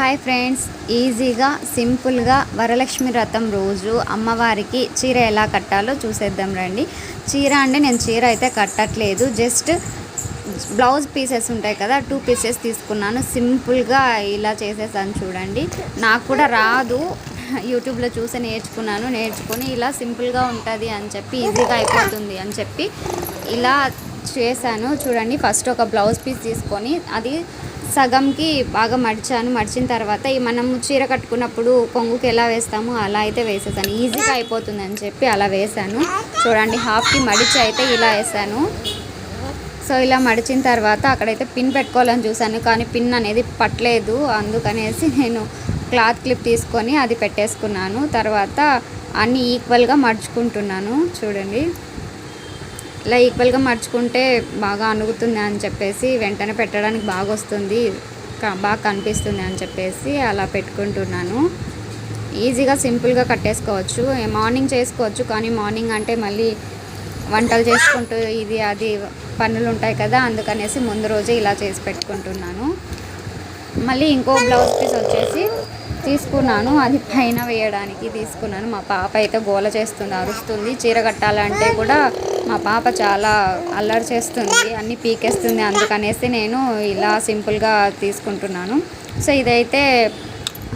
Hi friends. ఈజీగా సింపుల్గా వరలక్ష్మి వ్రతం రోజు అమ్మవారికి చీర ఎలా కట్టాలో చూసేద్దాం రండి. చీర అంటే నేను చీర అయితే కట్టట్లేదు. జస్ట్ బ్లౌజ్ పీసెస్ ఉంటాయి కదా టూ పీసెస్ తీసుకున్నాను. సింపుల్గా ఇలా చేసేసాను చూడండి. నాకు కూడా రాదు. యూట్యూబ్లో చూసి నేర్చుకున్నాను. నేర్చుకొని ఇలా సింపుల్గా ఉంటుంది అని చెప్పి ఈజీగా అయిపోతుంది అని చెప్పి ఇలా చేశాను. చూడండి ఫస్ట్ ఒక బ్లౌజ్ పీస్ తీసుకొని అది సగంకి బాగా మడిచాను. మడిచిన తర్వాత మనం మనము చీర కట్టుకున్నప్పుడు కొంగుకి ఎలా వేస్తామో అలా అయితే వేసేసాను. ఈజీగా అయిపోతుంది అని చెప్పి అలా వేసాను చూడండి హాఫ్కి మడిచి అయితే ఇలా వేసాను సో ఇలా మడిచిన తర్వాత అక్కడైతే పిన్ పెట్టుకోవాలని చూశాను. కానీ పిన్ అనేది పట్టలేదు. అందుకనేసి నేను క్లాత్ క్లిప్ తీసుకొని అది పెట్టేసుకున్నాను. తర్వాత అన్నీ ఈక్వల్గా మడుచుకుంటున్నాను. చూడండి. ఇలా ఈక్వల్గా మర్చుకుంటే బాగా అనుగుతుంది అని చెప్పేసి వెంటనే పెట్టడానికి బాగా వస్తుంది బాగా కనిపిస్తుంది అని చెప్పేసి అలా పెట్టుకుంటున్నాను. ఈజీగా సింపుల్గా కట్టేసుకోవచ్చు. మార్నింగ్ చేసుకోవచ్చు కానీ మార్నింగ్ అంటే మళ్ళీ వంటలు చేసుకుంటూ ఇది అది పనులు ఉంటాయి కదా అందుకనేసి ముందు రోజే ఇలా చేసి పెట్టుకుంటున్నాను. మళ్ళీ ఇంకో బ్లౌజ్ పీస్ తీసుకున్నాను. అది పైన వేయడానికి తీసుకున్నాను. మా పాప అయితే గోల చేస్తుంది అరుస్తుంది. చీర కట్టాలంటే కూడా మా పాప చాలా అల్లరి చేస్తుంది అన్ని పీకేస్తుంది అందుకనేసి నేను ఇలా సింపుల్గా తీసుకుంటున్నాను. సో ఇదైతే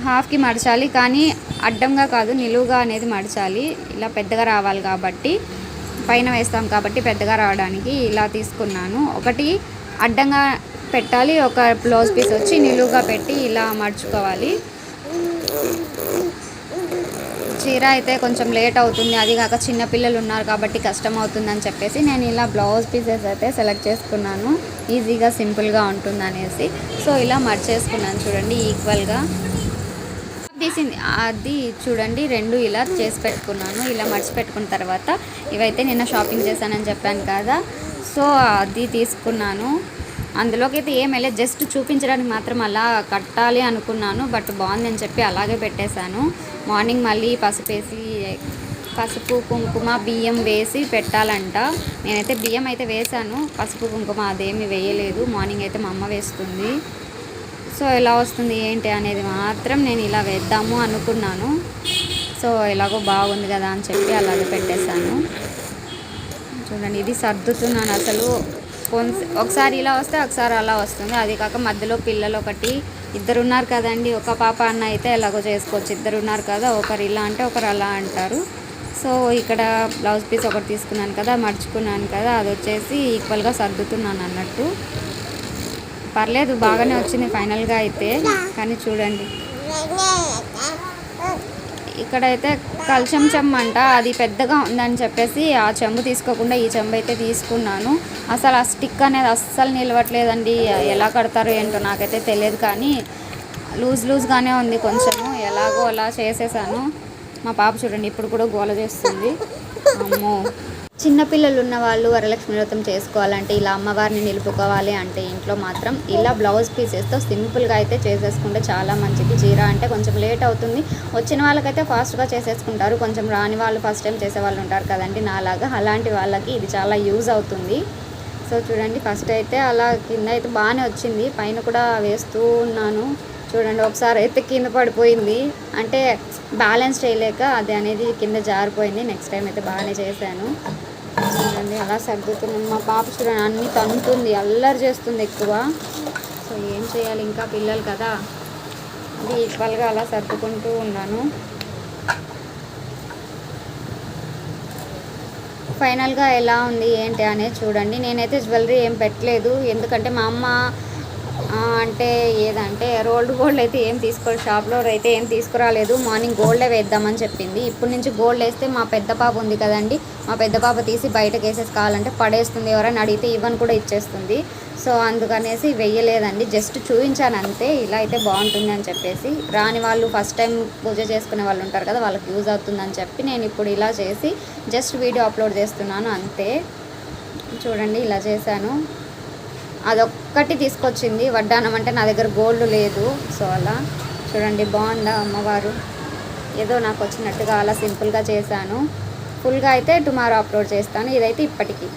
హాఫ్కి మడచాలి కానీ అడ్డంగా కాదు నిలువుగా అనేది మడచాలి. ఇలా పెద్దగా రావాలి కాబట్టి పైన వేస్తాం కాబట్టి పెద్దగా రావడానికి ఇలా తీసుకున్నాను. ఒకటి అడ్డంగా పెట్టాలి. ఒక బ్లౌజ్ పీస్ వచ్చి నిలువుగా పెట్టి ఇలా మడుచుకోవాలి. చీర అయితే కొంచెం లేట్ అవుతుంది. అది కాక చిన్నపిల్లలు ఉన్నారు కాబట్టి కష్టం అవుతుందని చెప్పేసి నేను ఇలా బ్లౌజ్ పీసెస్ అయితే సెలెక్ట్ చేసుకున్నాను. ఈజీగా సింపుల్గా ఉంటుంది అనేసి సో ఇలా మర్చేసుకున్నాను చూడండి ఈక్వల్గా. తీసింది. అది చూడండి రెండు ఇలా చేసి పెట్టుకున్నాను. ఇలా మడిచి పెట్టుకున్న తర్వాత ఇవైతే నిన్న షాపింగ్ చేశానని చెప్పాను కదా. సో అది తీసుకున్నాను. అందులోకి అయితే ఏం వెళ్ళలేదు. జస్ట్ చూపించడానికి మాత్రం అలా కట్టాలి అనుకున్నాను బట్ బాగుందని చెప్పి అలాగే పెట్టేశాను. మార్నింగ్ మళ్ళీ పసుపేసి పసుపు కుంకుమ బియ్యం వేసి పెట్టాలంట. నేనైతే బియ్యం అయితే వేశాను పసుపు కుంకుమ అదేమి వేయలేదు. మార్నింగ్ అయితే మా అమ్మ వేస్తుంది. సో ఎలా వస్తుంది ఏంటి అనేది మాత్రం నేను ఇలా వేద్దాము అనుకున్నాను. సో ఎలాగో బాగుంది కదా అని చెప్పి అలాగే పెట్టేశాను. చూడండి ఇది సర్దుతున్నాను అసలు. ఒకసారి ఇలా వస్తే ఒకసారి అలా వస్తుంది. అది కాక మధ్యలో పిల్లలు ఒకటి ఇద్దరు ఉన్నారు కదండి. ఒక పాప అన్న అయితే ఎలాగో చేసుకోవచ్చు. ఇద్దరు ఉన్నారు కదా ఒకరు ఇలా అంటే ఒకరు అలా అంటారు. సో ఇక్కడ బ్లౌజ్ పీస్ ఒకటి తీసుకున్నాను కదా మర్చుకున్నాను కదా అది వచ్చేసి ఈక్వల్గా సర్దుతున్నాను అన్నట్టు. పర్లేదు బాగానే వచ్చింది ఫైనల్గా అయితే. కానీ చూడండి. ఇక్కడైతే కల్చం చెంబు అంట. అది పెద్దగా ఉందని చెప్పేసి ఆ చెంబు తీసుకోకుండా ఈ చెంబు అయితే తీసుకున్నాను. అసలు ఆ స్టిక్ అనేది అస్సలు నిలవట్లేదండి. ఎలా కడతారు ఏంటో నాకైతే తెలియదు కానీ లూజ్ లూజ్గానే ఉంది కొంచెము. ఎలాగో అలా చేసేసాను. మా పాప చూడండి ఇప్పుడు కూడా గోల చేస్తుంది. అమ్మో. చిన్నపిల్లలు ఉన్న వాళ్ళు వరలక్ష్మి వ్రతం చేసుకోవాలంటే ఇలా అమ్మవారిని నిలుపుకోవాలి అంటే ఇంట్లో మాత్రం ఇలా బ్లౌజ్ పీసెస్తో సింపుల్గా అయితే చేసేసుకుంటే చాలా మంచిది. జీరా అంటే కొంచెం లేట్ అవుతుంది. వచ్చిన వాళ్ళకైతే ఫాస్ట్గా చేసేసుకుంటారు. కొంచెం రాని వాళ్ళు ఫస్ట్ టైం చేసే వాళ్ళు ఉంటారు కదండి నాలాగా. అలాంటి వాళ్ళకి ఇది చాలా యూజ్ అవుతుంది. సో చూడండి ఫస్ట్ అయితే అలా కింద అయితే బాగానే వచ్చింది. పైన కూడా వేస్తూ ఉన్నాను. చూడండి ఒకసారి అయితే కింద పడిపోయింది. అంటే బ్యాలెన్స్ చేయలేక అది అనేది కింద జారిపోయింది. నెక్స్ట్ టైం అయితే బాగానే చేశాను. చూడండి అలా సర్దుతున్నాను. మా పాప చూడండి అన్ని తంతుంది అల్లరి చేస్తుంది ఎక్కువ. సో ఏం చేయాలి? ఇంకా పిల్లలు కదా. అది ఈక్వల్గా అలా సర్దుకుంటూ ఉన్నాను. ఫైనల్గా ఎలా ఉంది ఏంటి అనేది చూడండి. నేనైతే జ్యువెలరీ ఏం పెట్టలేదు. ఎందుకంటే మా అమ్మ అంటే ఏదంటే రోల్డ్ గోల్డ్ అయితే ఏం తీసుకో షాప్లో అయితే ఏం తీసుకురాలేదు. మార్నింగ్ గోల్డే వేద్దామని చెప్పింది. ఇప్పటి నుంచి గోల్డ్ వేస్తే మా పెద్ద పాప ఉంది కదండి. మా పెద్ద పాప తీసి బయటకు వేసేసి కావాలంటే పడేస్తుంది. ఎవరైనా అడిగితే ఇవ్వని కూడా ఇచ్చేస్తుంది. సో అందుకనేసి వెయ్యలేదండి జస్ట్ చూపించాను అంతే. ఇలా అయితే బాగుంటుంది అని చెప్పేసి. రాని వాళ్ళు ఫస్ట్ టైం పూజ చేసుకునే వాళ్ళు ఉంటారు కదా వాళ్ళకి యూజ్ అవుతుందని చెప్పి నేను ఇప్పుడు ఇలా చేసి జస్ట్ వీడియో అప్లోడ్ చేస్తున్నాను అంతే. చూడండి ఇలా చేశాను. అదొక్కటి తీసుకొచ్చింది. వడ్డానం అంటే నా దగ్గర గోల్డ్ లేదు. సో అలా చూడండి బాగుందా అమ్మవారు? ఏదో నాకు వచ్చినట్టుగా అలా సింపుల్గా చేశాను. ఫుల్గా అయితే టుమారో అప్లోడ్ చేస్తాను. ఇదైతే ఇప్పటికీ.